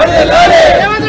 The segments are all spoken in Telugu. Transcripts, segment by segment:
రేవంత్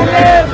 కాంగ్రెస్!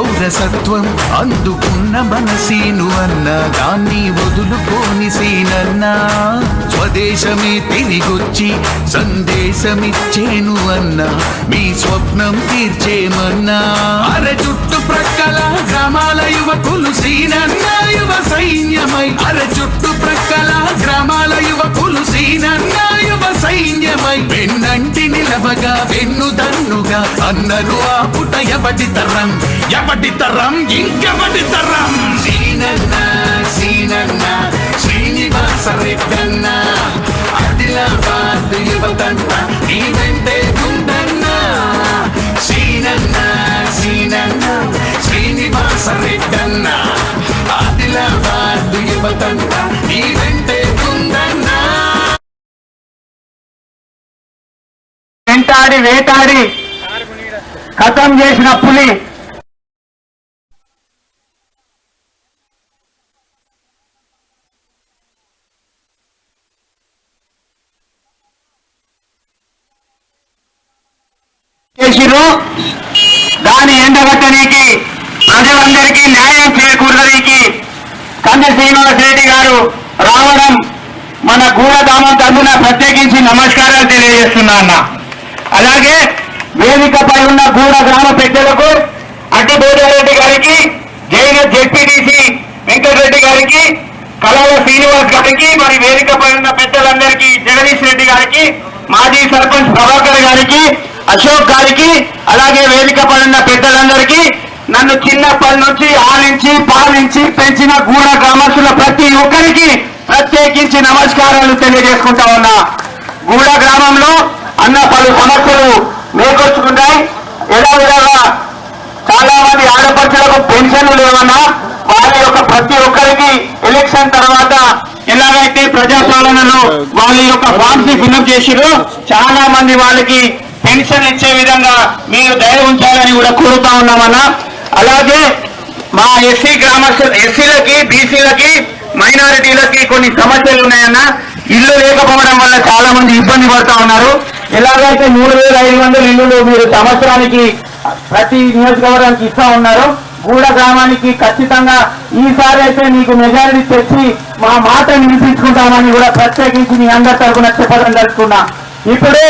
పౌరసత్వం అందుకున్న మనసీను అన్న దాన్ని వదులుకోని సీనన్నా. స్వదేశమే తిరిగొచ్చి సందేశమిచ్చేను అన్న మీ స్వప్నం తీర్చేమన్నా. అరె చుట్టుప్రక్కల గ్రామాల యువకులు సీనన్న యువ సైన్యమై అరె చుట్టుప్రక్కల గ్రామాల యువకులు సీనన్న యువ సైన్యమై వెన్నంటి నిలవగా వెన్ను తన్నుగా అన్నను ఆ పుట ఎవటి తరం. ఎవటి తరం ఇంకెవటి తరం సీనన్న సీనన్న శ్రీనివాస రెడ్డన్న ఆదిలాబాద్ యువతన్న ఈ వెంటే ఉందన్న సీనన్న సీనన్న శ్రీనివాస రెడ్డన్న ఆదిలాబాద్ యువతన్న ఈ వెంటే ఉందన్నా వెంటాడి వేటాడి. ఖతం చేసిన పులి. చేసిర్రు. దాన్ని ఎండగట్టడానికి ప్రజలందరికీ న్యాయం చేకూరడానికి కంది శ్రీనివాస్ రెడ్డి గారు రావడం మన గూఢధామం తరఫున ప్రత్యేకించి నమస్కారాలు తెలియజేస్తున్నా అన్న. అలాగే వేదికపై ఉన్న గూఢ గ్రామ పెద్దలకు అడ్డబోదారెడ్డి గారికి జైన జెడ్పీటీసీ వెంకటరెడ్డి గారికి కళాల శ్రీనివాస్ గారికి మరి వేదికపై ఉన్న పెద్దలందరికీ జగదీష్ రెడ్డి గారికి మాజీ సర్పంచ్ ప్రభాకర్ గారికి అశోక్ గారికి అలాగే వేదిక పడిన పెద్దలందరికీ నన్ను చిన్నప్పటి నుంచి ఆలించి పాలించి పెంచిన గూడ గ్రామస్తుల ప్రతి ఒక్కరికి ప్రత్యేకించి నమస్కారాలు తెలియజేసుకుంటా ఉన్నా. గూడ గ్రామంలో అన్న పలు సమస్యలు మేకొచ్చుకుంటాయి ఎలా విధంగా చాలా మంది ఆడపడుచులకు పెన్షన్లు లేవన్నా వారి యొక్క ప్రతి ఒక్కరికి ఎలక్షన్ తర్వాత ఎలాగైతే ప్రజాపాలనలో వాళ్ళ యొక్క ఫామ్స్ని ఫిల్అప్ చేసిరో చాలా మంది వాళ్ళకి పెన్షన్ ఇచ్చే విధంగా మీరు దయ ఉంచాలని కూడా కోరుతా ఉన్నామన్నా. అలాగే మా ఎస్సీ గ్రామ ఎస్సీలకి బీసీలకి మైనారిటీలకి కొన్ని సమస్యలు ఉన్నాయన్న. ఇల్లు లేకపోవడం వల్ల చాలా మంది ఇబ్బంది పడతా ఉన్నారు. ఎలాగైతే మూడు వేల ఐదు వందల ఇల్లులు మీరు సంవత్సరానికి ప్రతి నియోజకవర్గానికి ఇస్తా ఉన్నారు గూడ గ్రామానికి ఖచ్చితంగా ఈసారి అయితే మీకు మెజారిటీ తెచ్చి మా మాట వినిపించుకుంటామని కూడా ప్రత్యేకించి మీ అందరి తరఫున చెప్పడం జరుగుతున్నా. ఇప్పుడు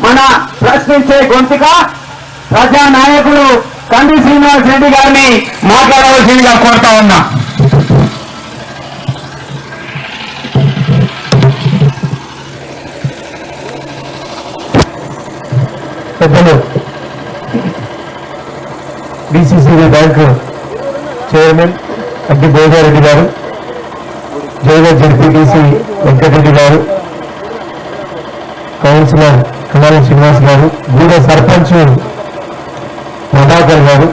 మన ప్రశ్నించే గొంతుక ప్రజా నాయకులు కంది శ్రీనివాస్ రెడ్డి గారిని మాట్లాడవలసిందిగా కోరుతా ఉన్నా. పెద్దలు DCCB bank chairman Addi Bodhareddy గారు జైవ జడ్పీటీసీ వెంకటరెడ్డి గారు కౌన్సిలర్ కమాలి శ్రీనివాస్ గారు గూడ సర్పంచ్ ప్రభాకర్ గారు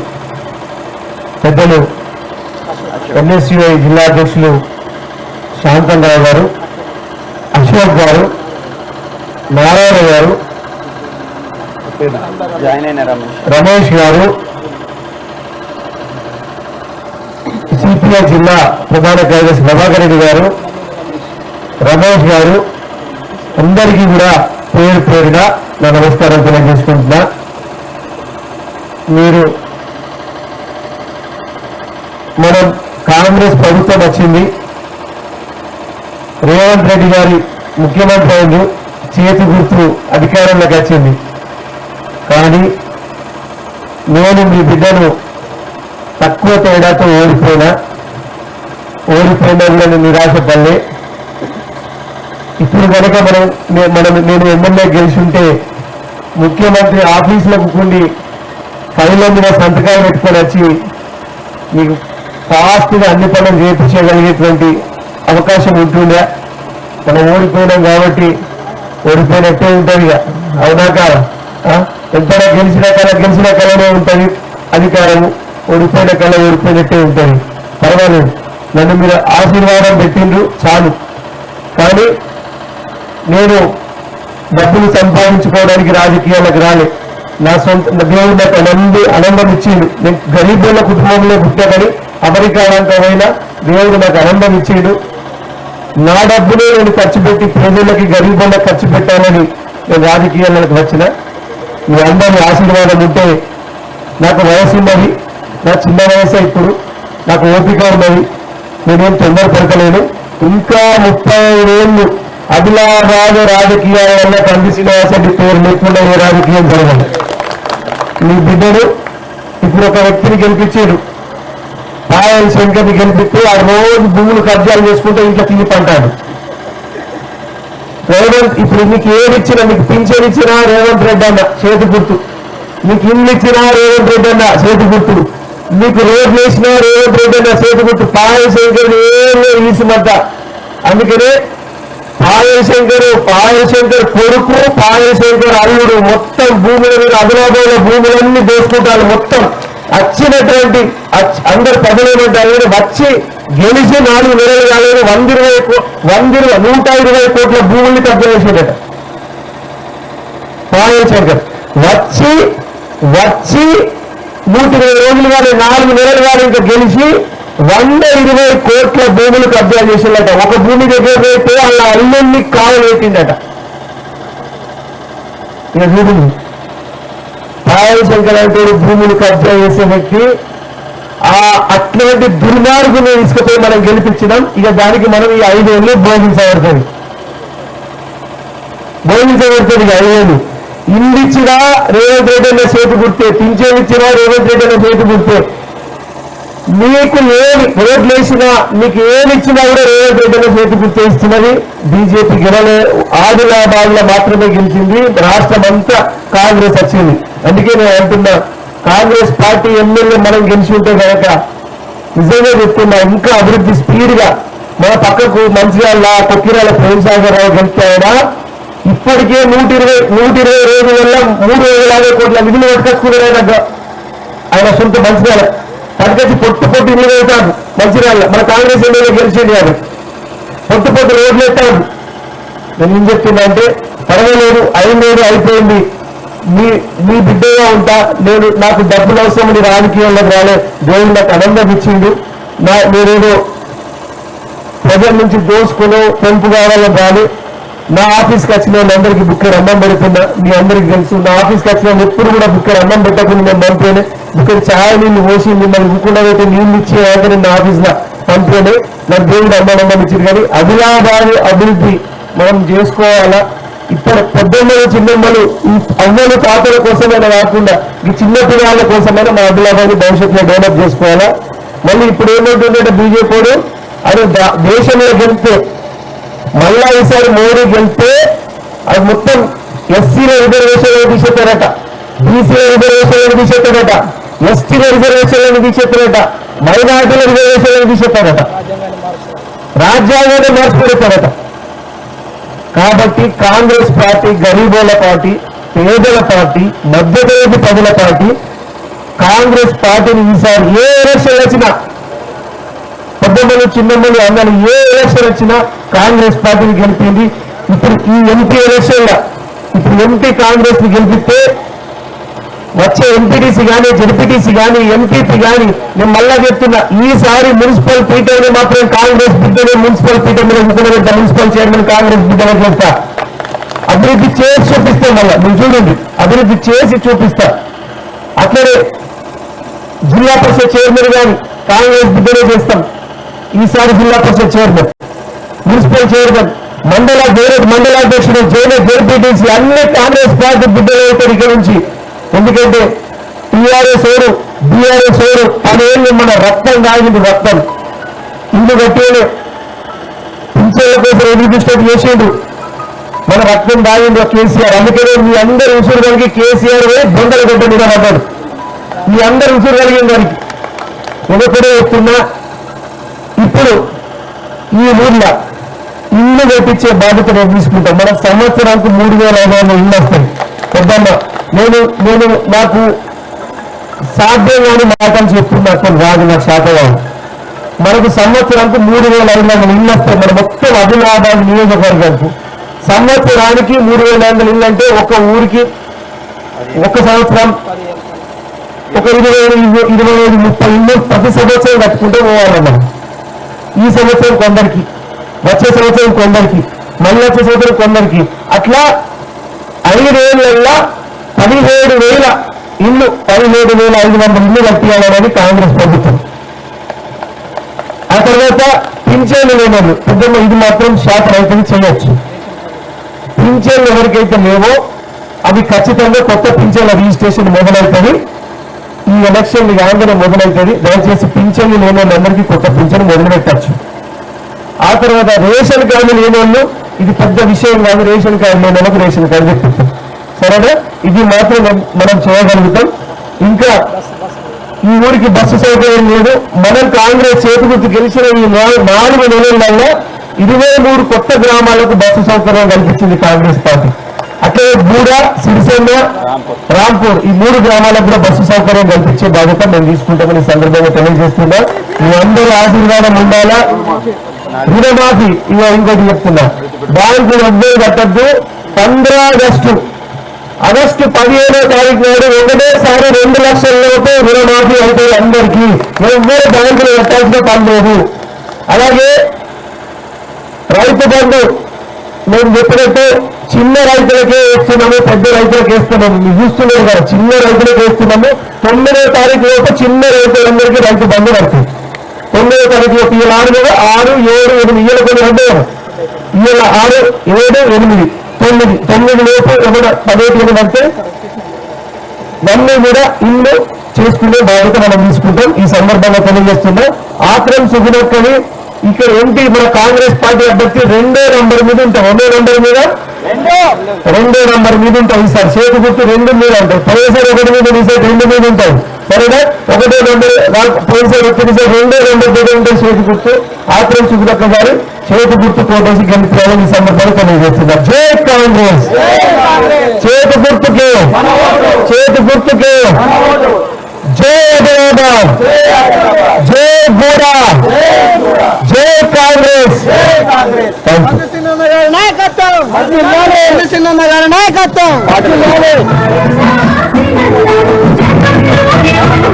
పెద్దలు ఎన్ఎస్యుఐ జిల్లా అధ్యక్షులు శాంతంరావు గారు అశోక్ గారు నారాయణ గారు రమేష్ గారు సిపిఐ జిల్లా ప్రధాన కార్యదర్శి ప్రభాకర్ రెడ్డి గారు రమేష్ గారు అందరికీ కూడా పేరు పేరున నా నమస్కారం తెలియజేసుకుంటున్నా. మీరు మనం కాంగ్రెస్ ప్రభుత్వం వచ్చింది. రేవంత్ రెడ్డి గారి ముఖ్యమంత్రి అయింది చేతి గుర్తు అధికారంలోకి వచ్చింది. కానీ నేను మీ బిడ్డను తక్కువ తేడాతో ఓడిపోయినా ఓడిపోయిన నిరాశపడలే ఇప్పుడు కనుక మనం మనం నేను ఎమ్మెల్యే గెలిచింటే ముఖ్యమంత్రి ఆఫీసులకు కూడి ఫైళ్ళ మీద సంతకాలు పెట్టుకొని వచ్చి మీకు ఫాస్ట్గా అన్ని పనులు చేయించగలిగేటువంటి అవకాశం ఉంటుండే. మనం ఓడిపోయినాం కాబట్టి ఓడిపోయినట్టే ఉంటుంది ఇక. అవునా కాదా ఎంతైనా గెలిచిన కళ గెలిచిన కళనే ఉంటుంది. అధికారము ఓడిపోయిన కళ ఓడిపోయినట్టే ఉంటుంది. పర్వాలేదు. నన్ను మీరు ఆశీర్వాదం పెట్టిండ్రు చాలు. కానీ నేను డబ్బులు సంపాదించుకోవడానికి రాజకీయాలకు రాలే. నా సొంత నా దేవుడు నాకు ఆనంద ఆనందం ఇచ్చిండు. నేను గరీబుల కుటుంబంలో పుట్టానని అమెరికా దేవుడు నాకు ఆనందం ఇచ్చాడు. నా డబ్బునే నేను ఖర్చు పెట్టి ప్రజలకి గరీబులకు ఖర్చు పెట్టాలని నేను రాజకీయాలకు వచ్చిన. మీ అందరి ఆశీర్వాదం ఉంటే నాకు వయసు ఉన్నది. నా చిన్న వయసే ఇప్పుడు. నాకు ఓపిక ఉన్నది. నేనేం తొందరపడతలేను. ఇంకా ముప్పై ఏళ్ళు ఆదిలాబాద్ రాజకీయాల వల్ల కంది శ్రీనివాసరెడ్డి పేరు లేకుండా ఏ రాజకీయం జరగదు మీ బిడ్డడు ఇప్పుడు ఒక వ్యక్తిని గెలిపించాడు పాయల్ శంకర్ని గెలిపిస్తే ఆ రోజు భూములు కబ్జాలు చేసుకుంటే ఇంట్లో తీపంటాడు రేవంత్ ఇప్పుడు నీకు ఏది ఇచ్చినా నీకు పింఛన్ ఇచ్చినా రేవంత్ రెడ్డి అన్న చేతి గుర్తు. నీకు ఇల్లు ఇచ్చినా రేవంత్ రెడ్డి అన్న చేతి గుర్తుడు నీకు రోడ్లు వేసినా రేవంత్ రెడ్డి అన్న చేతి గుర్తు. పాయల్ శంకర్ ఏమో ఈసుమంట అందుకనే పాయల్ శంకర్ పాయల్ శంకర్ కొడుకు పాయల్ శంకర్ అల్లుడు మొత్తం భూముల మీద అదలాబాద్ భూములన్నీ దోసుకుంటారు మొత్తం. వచ్చినటువంటి అచ్- అందరు ప్రజలు వచ్చి గెలిచి నాలుగు నెలలు కాలేదు వంద ఇరవై వంద ఇరవై నూట ఇరవై కోట్ల భూముల్ని కబ్జా చేసేదట వచ్చి వచ్చి నూట ఇరవై రోజులు కానీ నాలుగు నెలలు కానీ ఇంకా గెలిచి వంద ఇరవై కోట్ల భూములు కబ్జా చేసిందట ఒక భూమి దగ్గర పోతే వాళ్ళ అల్లుల్ని కావలేటిందట ఇక చూడండి పాయల్ అంటే భూములు కబ్జా చేసే వ్యక్తి ఆ అట్లాంటి దుర్మార్గుని తీసుకుపోయి మనం గెలిపించినాం ఇక దానికి మనం ఈ ఐదేళ్ళు బోధించబడుతుంది. బోధించబడుతుంది ఇక ఐదేళ్ళు ఇల్లు రేవంత్ రెడ్డి అన్న చేతి గుర్తే పింఛన్ రేవంత్ రెడ్డి అన్న చేతి గుర్తే. నీకు ఏమి రోడ్లు వేసినా నీకు ఏమిచ్చినా కూడా రేవంత్ రెడ్డి అన్న చేతి గుర్తే ఇస్తున్నది బీజేపీ గెలలే ఆదిలాబాద్లో మాత్రమే గెలిచింది రాష్ట్రం అంతా కాంగ్రెస్ వచ్చింది. అందుకే నేను అంటున్నా కాంగ్రెస్ పార్టీ ఎమ్మెల్యే మనం గెలిచి ఉంటే కనుక నిజంగా చెప్తున్నా ఇంకా అభివృద్ధి స్పీడ్గా మన పక్కకు మంచిర్యాల కొక్కిరాల ప్రేమసాగర్ రావు గెలిచాయన ఇప్పటికే నూట ఇరవై నూట ఇరవై రోజులలో మూడు వేల యాభై కోట్ల నిధులు పట్టుకొచ్చుకున్నారు ఆయన. ఆయన సొంత మంచిర్యాల. పట్టుకొచ్చి పొట్టు పొట్టు ఇల్లు వెళ్తాడు మంచిర్యాల. మన కాంగ్రెస్ ఎమ్మెల్యే గెలిచింది కాదు పొట్టు పొట్టు రోడ్లు ఎత్తాడు. నేను ఏం చెప్తున్నా అంటే పడవలేదు ఐదు అయిపోయింది. మీ మీ బిడ్డగా ఉంటా. నేను నాకు డబ్బులు అవసరం నీ రాజకీయంలోకి రాలే. దేవుడు నాకు ఆనందం ఇచ్చింది నా నేనేదో ప్రజల నుంచి దోసుకుని పెంపు కావాలని రాదు నా ఆఫీస్కి వచ్చిన వాళ్ళందరికీ బుక్కర్ అన్నం పెడుతున్నా. మీ అందరికి తెలుసు. నా ఆఫీస్కి వచ్చిన వాళ్ళు ఎప్పుడు కూడా బుక్కర్ అన్నం పెట్టకుండా నేను పంపేనే. బుక్కర్ ఛాయ్ నీళ్ళు పోసి మిమ్మల్ని ఇవ్వకుండా అయితే నీళ్ళు ఇచ్చే అయితే నా ఆఫీస్లో పంపేనే. నాకు దేవుడు అన్నం ఇచ్చింది కానీ అభిలాభాన్ని అభివృద్ధి మనం చేసుకోవాలా? ఇప్పుడు పెద్దమ్మలు చిన్నమ్మలు ఈ అమ్మలు తాతల కోసమైనా కాకుండా ఈ చిన్న పిల్లల కోసమైనా మా అభిలాభాన్ని భవిష్యత్తులో డెవలప్ చేసుకోవాలా? మళ్ళీ ఇప్పుడు ఏమవుతుందంటే బీజేపీ అది దేశంలో గెలిస్తే మళ్ళా ఈసారి మోడీ గెలిస్తే అది మొత్తం ఎస్సీల రిజర్వేషన్ తీసేస్తారట బీసీల రిజర్వేషన్ తీసేస్తారట ఎస్టీల రిజర్వేషన్లను తీసేస్తారట మైనార్టీల రిజర్వేషన్లను తీసేస్తారట రాజ్యాంగాన్ని మార్చిపెడతారట కాబట్టి కాంగ్రెస్ పార్టీ గరీబోల పార్టీ పేదల పార్టీ మధ్యతరగతి ప్రజల పార్టీ కాంగ్రెస్ పార్టీని ఈసారి ఏ ఎలక్షన్ వచ్చినా పెద్దమ్మలు చిన్నమ్మలు అందరూ ఏ ఎలక్షన్ వచ్చినా కాంగ్రెస్ పార్టీని గెలిపింది. ఇప్పుడు ఈ ఎంపీ ఎలక్షన్ ఇప్పుడు ఎంపీ కాంగ్రెస్ని గెలిపిస్తే వచ్చే ఎంపీటీసీ కానీ జడ్పీటీసీ కానీ ఎంపీపీ కానీ నేను మళ్ళా చెప్తున్నా ఈసారి మున్సిపల్ పీఠాన్ని మాత్రం కాంగ్రెస్ బిడ్డనే మున్సిపల్ పీఠం మీద కూర్చోబెడతా మున్సిపల్ చైర్మన్ కాంగ్రెస్ బిడ్డనే చేస్తా. అభివృద్ధి చేసి చూపిస్తాం మళ్ళా మీరు చూడండి అభివృద్ధి చేసి చూపిస్తా. అట్లనే జిల్లా పరిషత్ చైర్మన్ కానీ కాంగ్రెస్ బిడ్డనే చేస్తాం. ఈసారి జిల్లా పరిషత్ చైర్మన్ మున్సిపల్ చైర్మన్ మండల వేరే మండలాధ్యక్షుడు జైలు జేపీటీసీ అన్ని కాంగ్రెస్ పార్టీ బిడ్డలు ఇక్కడ నుంచి ఎందుకంటే టీఆర్ఎస్ ఓరు బీఆర్ఎస్ ఓరు పదేళ్ళు మన రక్తం తాగింది రక్తం. ఇల్లు కట్టేళ్ళు పింఛన్ల కోసం రిజిస్టర్ చేసిండు మన రక్తం తాగింది కేసీఆర్. అందుకనే మీ అందరి ఉసురు కలిగి కేసీఆర్ పోయి బొందల గడ్డ మీద పడ్డాడు. మీ అందరి ఉసురు కలిగిన దానికి ఒకటే చెప్తున్నా ఇప్పుడు ఈ ఊర్లో ఇల్లు కట్టించే బాధ్యత నేను తీసుకుంటాం. మన సంవత్సరానికి మూడు వేల ఐదు వందల ఇల్లు వస్తాయి. పెద్దమ్మ నేను నేను నాకు సాధ్యం కాని మాటలు చెప్తున్నా అసలు రాదు నాకు శాతగా మనకు సంవత్సరానికి మూడు వేల ఐదు వందల ఇల్లు వస్తాయి. మన మొత్తం ఆదిలాబాద్ నియోజకవర్గానికి. సంవత్సరానికి మూడు వేల ఐదు వందల ఇల్లు అంటే ఒక ఊరికి ఒక సంవత్సరం ఒక ఇరవై ఇరవై ఐదు ముప్పై ఇల్లు ప్రతి సంవత్సరం కట్టుకుంటే పోవాలన్నా ఈ సంవత్సరం కొందరికి వచ్చే సంవత్సరం కొందరికి మళ్ళీ వచ్చే సంవత్సరం కొందరికి. అట్లా ఐదేళ్ళలో పదిహేడు వేల ఇల్లు పదిహేడు వేల ఐదు వందల ఇల్లు కట్టియాలనేది కాంగ్రెస్ ప్రభుత్వం. ఆ తర్వాత పింఛన్లు లేనోళ్ళు పెద్దమ్మ ఇది మాత్రం షాప్ రైతులు చేయొచ్చు. పింఛన్లు ఎవరికైతే లేవో అది ఖచ్చితంగా కొత్త పింఛన్ల రిజిస్ట్రేషన్ మొదలవుతుంది. ఈ ఎలక్షన్ ఆందోళన మొదలవుతుంది. దయచేసి పింఛన్లు లేని వాళ్ళందరికీ కొత్త పింఛన్ మొదలుపెట్టచ్చు. ఆ తర్వాత రేషన్ కార్డు లేని వాళ్ళు ఇది పెద్ద విషయం కాదు రేషన్ కార్డు లేని వాళ్ళకి రేషన్ కార్డు తెప్పిస్తాం సరేనా ఇది మాత్రం మనం- చేయగలుగుతాం. ఇంకా ఈ ఊరికి బస్సు సౌకర్యం లేదు. మనం కాంగ్రెస్ చేతి గెలిచిన ఈ నాలుగు నెలలలో ఇరవై మూడు కొత్త గ్రామాలకు బస్సు సౌకర్యం కల్పించింది కాంగ్రెస్ పార్టీ. అట్లే బూడ సిరిసేన రాంపూర్ ఈ మూడు గ్రామాలకు కూడా బస్సు సౌకర్యం కల్పించే బాధ్యత మేము తీసుకుంటామని సందర్భంగా తెలియజేస్తున్నా. మీ అందరూ ఆశీర్వాదం ఉండాలా? రుణమాఫీ ఇక ఇంకోటి చెప్తున్నా. బ్యాంకులు డబ్బులు కట్టద్దు. పంద్రాగస్టు ఆగస్టు పదిహేడో తారీఖు నాడు ఒకటేసారి రెండు లక్షల లోపు రుణమాఫీ అవుతుంది అందరికీ. ఎవ్వరు బ్యాంకులు పెట్టాల్సిన పని లేదు. అలాగే రైతు బంధు మేము చెప్పినట్టు చిన్న రైతులకే వేస్తున్నాము పెద్ద రైతులకు వేస్తున్నాము మీరు చూస్తున్నారు కదా చిన్న రైతులకు వేస్తున్నాము. తొమ్మిదో తారీఖు లోపు చిన్న రైతులందరికీ రైతు బంధు పడుతుంది. తొమ్మిదో తారీఖు లోపు ఇవాళ ఆరు కదా ఆరు ఏడు ఎనిమిది ఇవాళ కొన్ని అంటే ఇవాళ ఆరు ఏడు ఎనిమిది. తొమ్మిది తొమ్మిది లోపు పదిహేను ఎనిమిది అంటే ఇవన్నీ కూడా ఇల్లు చేసుకునే బాధ్యత మనం తీసుకుంటాం. ఈ సందర్భంగా తెలియజేస్తున్నాం. ఆత్రం సుగుణక్కని ఇక్కడ ఏంటి మన కాంగ్రెస్ పార్టీ అభ్యర్థి రెండో నంబర్ మీద ఉంటాం. రెండో నంబర్ మీద? రెండో. నంబర్ మీద ఉంటాయి సార్ చేతి గుర్తు రెండు మీద ఉంటాయి. పోయినసారి ఒకటి మీద ఈసారి రెండు మీద ఉంటాయి. సరేనా ఒకటో నెంబర్ పోయినసారి ఒకటి రెండో నెంబర్ మీద చేతి గుర్తు ఆత్రం సుగుణక్క గారు చేతి గుర్తు కోటేసి గెలిపించాలని ఈ సందర్భంగా తెలియజేస్తున్నారు. జై కాంగ్రెస్! చేతి గుర్తుకి! చేతి గుర్తుకి! జై హైదరాబాద్! జై గూడా! జై కాంగ్రెస్! నాయకత్వం! నాయకత్వం! மூடி